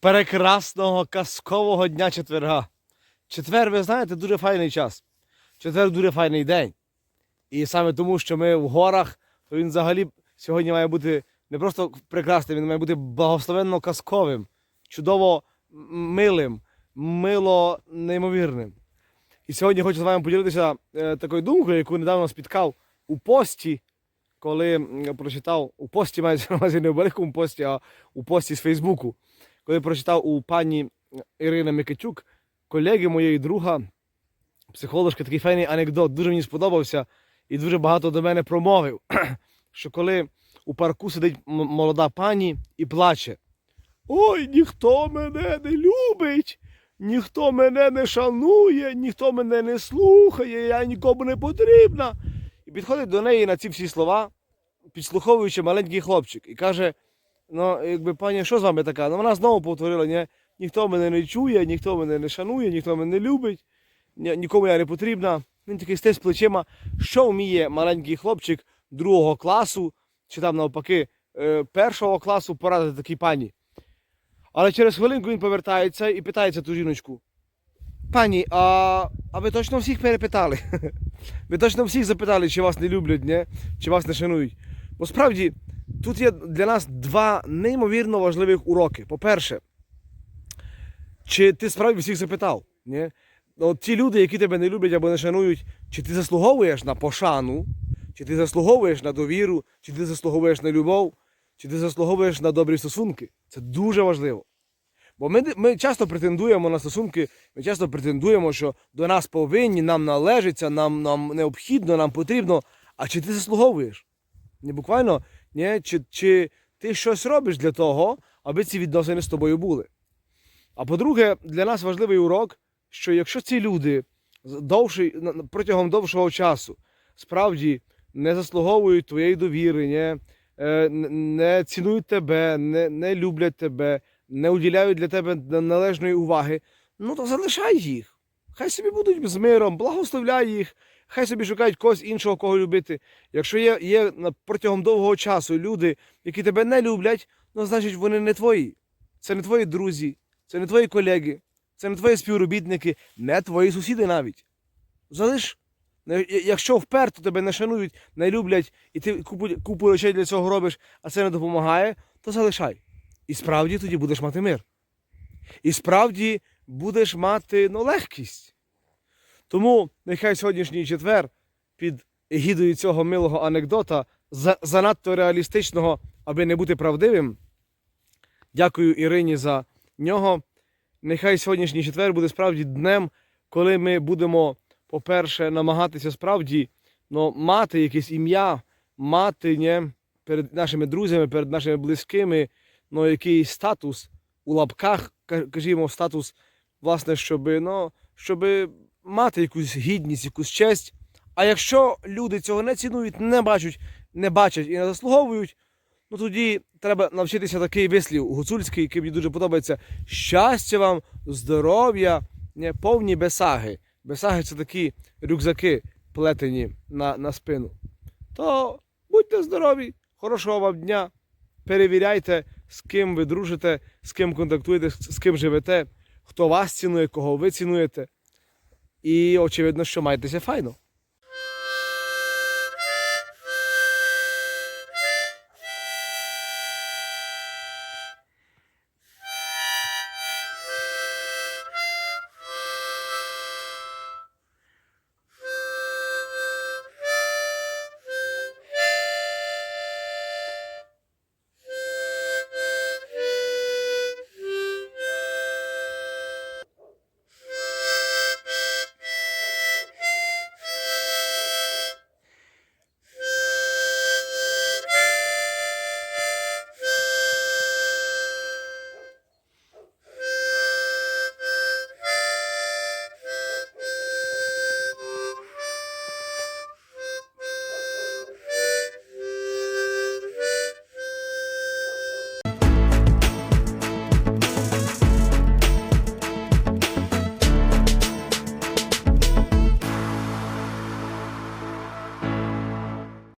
прекрасного казкового дня четверга. Четвер, ви знаєте, дуже файний час. Четвер дуже файний день. І саме тому, що ми в горах, то він взагалі сьогодні має бути не просто прекрасним, він має бути благословенно казковим, чудово милим, мило неймовірним. І сьогодні хочу з вами поділитися е, такою думкою, яку недавно спіткав у пості, коли м, прочитав у пості, мається на увазі не у великому пості, а у пості з Фейсбуку, коли прочитав у пані Ірини Микитюк, колеги моєї друга, психоложки, такий файний анекдот, дуже мені сподобався і дуже багато до мене промовив. Що коли у парку сидить молода пані і плаче: Ой, ніхто мене не любить, ніхто мене не шанує, ніхто мене не слухає, я нікому не потрібна. І підходить до неї на ці всі слова, підслуховуючи маленький хлопчик, і каже: Ну, якби пані, що з вами така? Ну вона знову повторила, ні, ніхто мене не чує, ніхто мене не шанує, ніхто мене не любить, ні- нікому я не потрібна. Він такий стесь плечима, що вміє маленький хлопчик другого класу, чи там навпаки е, першого класу порадити такій пані. Але через хвилинку він повертається і питається ту жіночку. Пані, а, а ви точно всіх перепитали? Ви точно всіх запитали, чи вас не люблять, ні? чи вас не шанують? Бо справді тут є для нас два неймовірно важливих уроки. По-перше, чи ти справді всіх запитав? Ні? От ті люди, які тебе не люблять або не шанують, чи ти заслуговуєш на пошану, чи ти заслуговуєш на довіру, чи ти заслуговуєш на любов, чи ти заслуговуєш на добрі стосунки. Це дуже важливо. Бо ми, ми часто претендуємо на стосунки, ми часто претендуємо, що до нас повинні, нам належиться, нам, нам необхідно, нам потрібно. А чи ти заслуговуєш? Не буквально, ні? Чи, чи ти щось робиш для того, аби ці відносини з тобою були? А по-друге, для нас важливий урок, що якщо ці люди довший, протягом довшого часу справді не заслуговують твоєї довіри, ні, е, не цінують тебе, не, не люблять тебе, не уділяють для тебе належної уваги, ну то залишай їх. Хай собі будуть з миром, благословляй їх, хай собі шукають когось іншого, кого любити. Якщо є, є протягом довгого часу люди, які тебе не люблять, ну значить вони не твої. Це не твої друзі, це не твої колеги, це не твої співробітники, не твої сусіди навіть. Залиш. Якщо вперто тебе не шанують, не люблять, і ти купу, купу речей для цього робиш, а це не допомагає, то залишай. І справді тоді будеш мати мир. І справді будеш мати ну, легкість. Тому нехай сьогоднішній четвер під егідою цього милого анекдота, занадто реалістичного, аби не бути правдивим. Дякую Ірині за нього. Нехай сьогоднішній четвер буде справді днем, коли ми будемо, по-перше, намагатися справді ну, мати якесь ім'я, мати не, перед нашими друзями, перед нашими близькими, ну, якийсь статус у лапках, ка- кажімо, статус, власне, щоб, ну, щоб мати якусь гідність, якусь честь. А якщо люди цього не цінують, не бачать, не бачать і не заслуговують, ну тоді треба навчитися такий вислів гуцульський, який мені дуже подобається. Щастя вам, здоров'я, повні бесаги. Бесаги це такі рюкзаки плетені на, на спину. То будьте здорові, хорошого вам дня. Перевіряйте, з ким ви дружите, з ким контактуєте, з ким живете, хто вас цінує, кого ви цінуєте. І очевидно, що маєтеся файно.